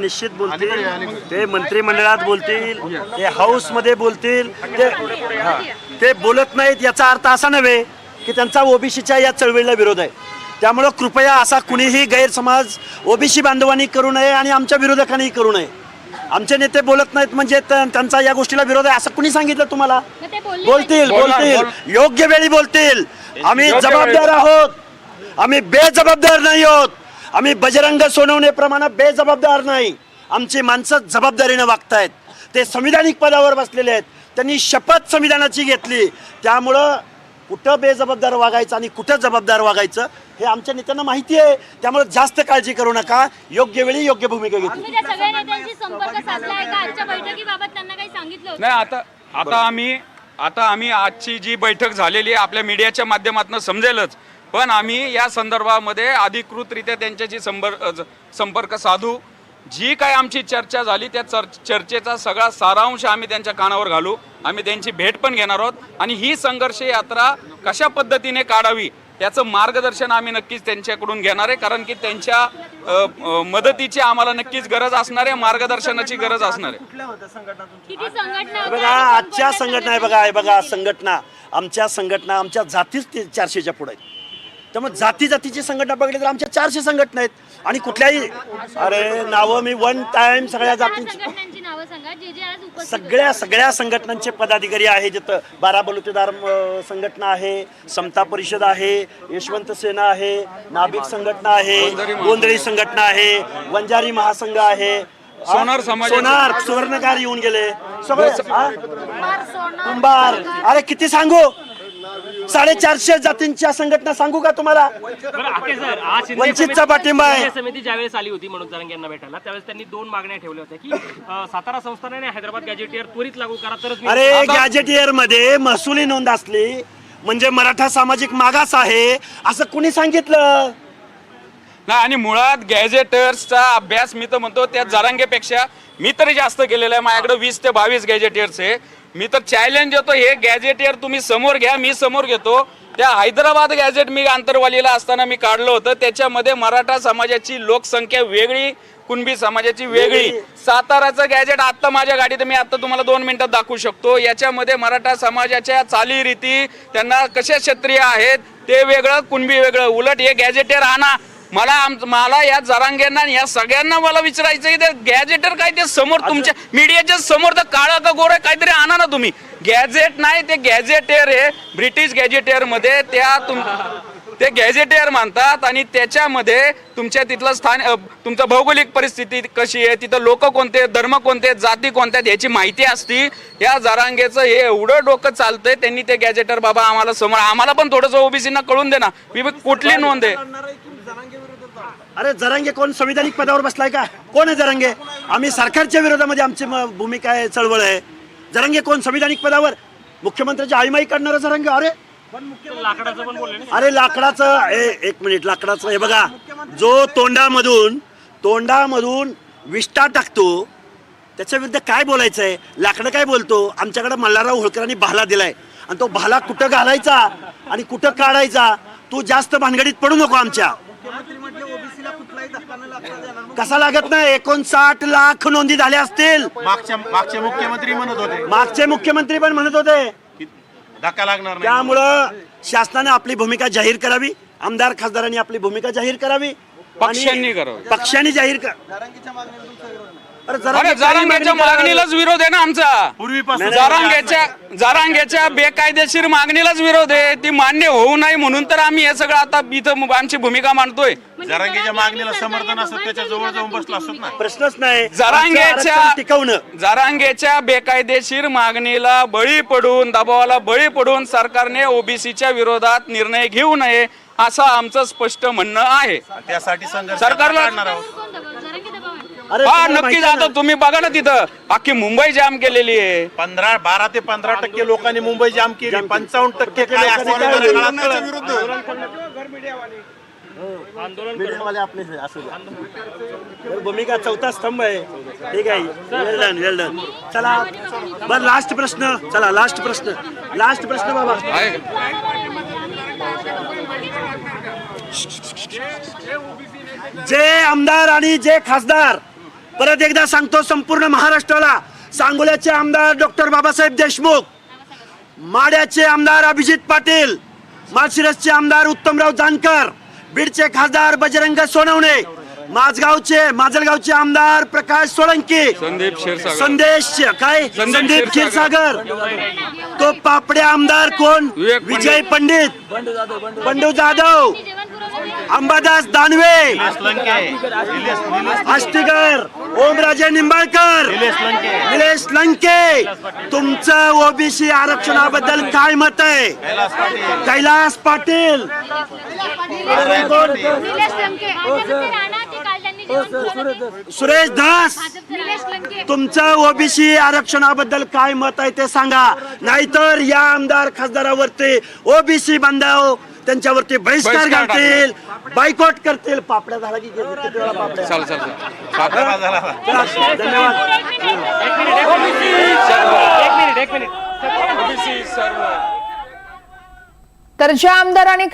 निश्चित बोलतील. ते मंत्रिमंडळात बोलतील ते हाऊसमध्ये बोलतील. ते हा. ते बोलत नाहीत याचा अर्थ असा नव्हे की त्यांचा ओबीसीच्या या चळवळीला विरोध आहे. त्यामुळं कृपया असा कुणीही गैरसमाज ओबीसी बांधवांनी करू नये आणि आमच्या विरोधकांनी करू नये. आमचे नेते बोलत नाहीत म्हणजे त्या- त्यांचा या गोष्टीला विरोध आहे असं कुणी सांगितलं तुम्हाला? मग ते बोलले बोलतील बोलतील. योग्य वेळी बोलतील. आम्ही जबाबदार. आहोत. आम्ही बेजबाबदार नाही आहोत. आम्ही बजरंग सोनवणेप्रमाणे बेजबाबदार नाही. आमची माणसं जबाबदारीनं वागतायत. ते संविधानिक पदावर बसलेले आहेत. त्यांनी शपथ संविधानाची घेतली. त्यामुळं कुठं बेजबाबदार वागायचं आणि कुठं जबाबदार वागायचं हे आमच्या नेत्यांना माहिती आहे. त्यामुळे जास्त काळजी करू नका. योग्य वेळी योग्य भूमिका घेतली. तुम्ही त्या सगळ्या नेत्यांशी संपर्क साधला आहे का? आजच्या बैठकीबाबत त्यांना काही सांगितलं होतं? नाही आता आता आम्ही आता आम्ही आजची जी बैठक झालेली आहे आपल्या मीडियाच्या माध्यमातून समजेलच. पण आम्ही या संदर्भामध्ये अधिकृतरित्या त्यांच्याशी संपर्क संपर्क साधू. जी काय आमची चर्चा झाली त्या चर चर्चेचा सगळा सारांश आम्ही त्यांच्या कानावर घालू. आम्ही त्यांची भेट पण घेणार आहोत. आणि ही संघर्ष यात्रा कशा पद्धतीने काढावी त्याचं मार्गदर्शन आम्ही नक्कीच त्यांच्याकडून घेणार आहे. कारण की त्यांच्या मदतीची आम्हाला नक्कीच गरज असणार आहे. मार्गदर्शनाची गरज असणार आहे. किती संघटना बघा आजच्या संघटना आहे बघा हे बघा संघटना. आमच्या संघटना आमच्या जातीच ते चारशेच्या पुढे आहेत. त्यामुळे जाती जातीची संघटना बघितली तर आमच्या चारशे संघटना आहेत. आणि कुठल्याही अरे नावं मी वन टाइम सगळ्या जातींची संघटनांची नावं सांगा जे जे आज उपस्थित सगळ्या सगळ्या संघटनांचे पदाधिकारी आहे जिथं बारा बलुतेदार अं, संघटना आहे समता परिषद आहे यशवंत सेना आहे नाभिक संघटना आहे गोंधळी संघटना आहे वंजारी महासंघ आहे. सोनार समाज- सोनार सुवर्णकार येऊन गेले. सगळे हा? कुंभार. अरे किती सांगू? साडेचारशे जातींच्या संघटना सांगू का तुम्हाला वंचितचा पाठिंबा आहे. समिती ज्यावेळेस आली होती म्हणून जरंग यांना भेटायला त्यावेळेस त्यांनी दोन मागण्या ठेवल्या होत्या की सातारा संस्थानाने हैदराबाद गॅजेटियर त्वरित लागू करा तरच मी- अरे गॅजेटियरमध्ये महसुली नोंद असली म्हणजे मराठा सामाजिक मागास आहे असं कुणी सांगितलं नाही आणि मुळात गॅजेटर्सचा अभ्यास मी तर म्हणतो त्या जरांगेपेक्षा मी तरी जास्त केलेला आहे. माझ्याकडे वीस ते बावीस गॅजेटियर्स आहे. मी तर चॅलेंज देतो हे गॅजेटियर तुम्ही समोर घ्या मी समोर घेतो. त्या हैदराबाद गॅजेट मी आंतरवालीला असताना मी काढलं होतं. त्याच्यामध्ये मराठा समाजाची लोकसंख्या वेगळी कुणबी समाजाची वेगळी. साताराचं गॅजेट आत्ता माझ्या गाडीत मी आत्ता तुम्हाला दोन मिनिटात दाखवू शकतो. याच्यामध्ये मराठा समाजाच्या चालीरीती त्यांना कशा क्षत्रिय आहेत ते वेगळं कुणबी वेगळं. उलट हे गॅजेटियर आणा. मला आम मला या जरांगेंना आणि या सगळ्यांना मला विचारायचं की ते गॅजेटर काय ते समोर तुमच्या मीडियाच्या समोर तर काळा का गोर काहीतरी आणा ना तुम्ही. गॅजेट नाही ते गॅजेटेअर आहे. ब्रिटिश गॅजेटेअरमध्ये त्या तुम ते गॅजेटेअर मानतात आणि त्याच्यामध्ये तुमच्या तिथलं स्थान तुमचं भौगोलिक परिस्थिती कशी आहे तिथं लोक कोणते धर्म कोणते जाती कोणत्या याची माहिती असती. या जरांगेचं हे एवढं डोकं चालतंय त्यांनी ते गॅजेटर बाबा आम्हाला समोर आम्हाला पण थोडंसं ओबीसीना कळून दे ना. मी कुठली नोंद आहे? अरे जरांगे कोण संविधानिक पदावर बसलाय का? कोण आहे जरांगे? आम्ही सरकारच्या विरोधामध्ये आमची भूमिका आहे चळवळ आहे. जरांगे कोण संविधानिक पदावर? मुख्यमंत्र्याची आईमाई काढणारा जरांगे अरे. अरे लाकडाचं एक मिनिट लाकडाचं हे बघा. जो तोंडामधून तोंडामधून विष्टा टाकतो त्याच्या विरुद्ध काय बोलायचं आहे लाकडं काय बोलतो? आमच्याकडे मल्हारराव होळकरांनी भाला दिलाय. आणि तो भाला कुठं घालायचा आणि कुठं काढायचा? तू जास्त भानगडीत पडू नको आमच्या. कसा लागत नाही? एकोणसाठ लाख नोंदी झाल्या असतील. मागच्या मागचे मुख्यमंत्री म्हणत होते. मागचे मुख्यमंत्री पण म्हणत होते. की धक्का लागणार नाही. त्यामुळं शासनाने आपली भूमिका जाहीर करावी. आमदार खासदारांनी आपली भूमिका जाहीर करावी. आणि पक्षांनी करावी. पक्षांनी जाहीर कर अरे जरा अरे जरांगेच्या मागणीलाच विरोध आहे ना आमचा. पूर्वीपासून जरांगेच्या जरांगेच्या बेकायदेशीर मागणीलाच विरोध आहे. ती मान्य होऊ नये म्हणून तर आम्ही हे सगळं आता इथं आमची भूमिका मांडतोय. म्हणजे जरांगीच्या जरांगे मागणीला समर्थन असतं त्याच्याजवळ जाऊन बसला असत ना प्रश्नच नाही. जरांगेच्या टिकवणं. जरांगेच्या बेकायदेशीर मागणीला बळी पडून दबावाला बळी पडून सरकारने ओबीसीच्या विरोधात निर्णय घेऊ नये असं आमचं स्पष्ट म्हणणं आहे. त्यासाठी संघर्ष सरकारला- हा तुम्हाला नक्कीच माहिती आहे आता ना? तुम्ही बघा ना तिथं. अख्खी मुंबई जाम केलेली आहे. पंधरा बारा ते पंधरा टक्के लोकांनी मुंबई जाम केली. पंचावन्न टक्के काय काळात आपले असू द्या. तर भूमिका चौथा स्तंभ आहे. ठीक आहे. वेल डन वेल डन चला बर लास्ट प्रश्न. चला लास्ट प्रश्न. लास्ट प्रश्न बाबा? जे आमदार आणि जे खासदार परत एकदा सांगतो संपूर्ण महाराष्ट्राला सांगोल्याचे आमदार डॉक्टर बाबासाहेब देशमुख माड्याचे आमदार अभिजित पाटील माळशिरसचे आमदार उत्तमराव जानकर बीडचे खासदार बजरंग सोनवणे माझगावचे माजलगावचे आमदार प्रकाश सोळंकी संदीप क्षीरसागर. संदेश काय संदीप क्षीरसागर. तो पापडे आमदार कोण. विजय पंडित बंडू जाधव अंबादास दानवे आष्टीकर ओमराजे निंबाळकर निलेश लंके. तुमचं ओबीसी आरक्षणाबद्दल काय मत आहे? कैलास पाटील. सुरेश दास तुमचं ओबीसी आरक्षणाबद्दल काय मत आहे ते सांगा. नाहीतर या आमदार खासदारावरती ओबीसी बांधव त्यांच्यावरती बहिष्कार बहिष्कार घालतील बायकॉट करतील. पापड्या झाला की किती वेळा पापड्या चल चल चल झाला, झाला. चला, धन्यवाद. एक मिनिट एक मिनिट. एक मिनिट ओबीसी सर्व. तर ज्या आमदारांनी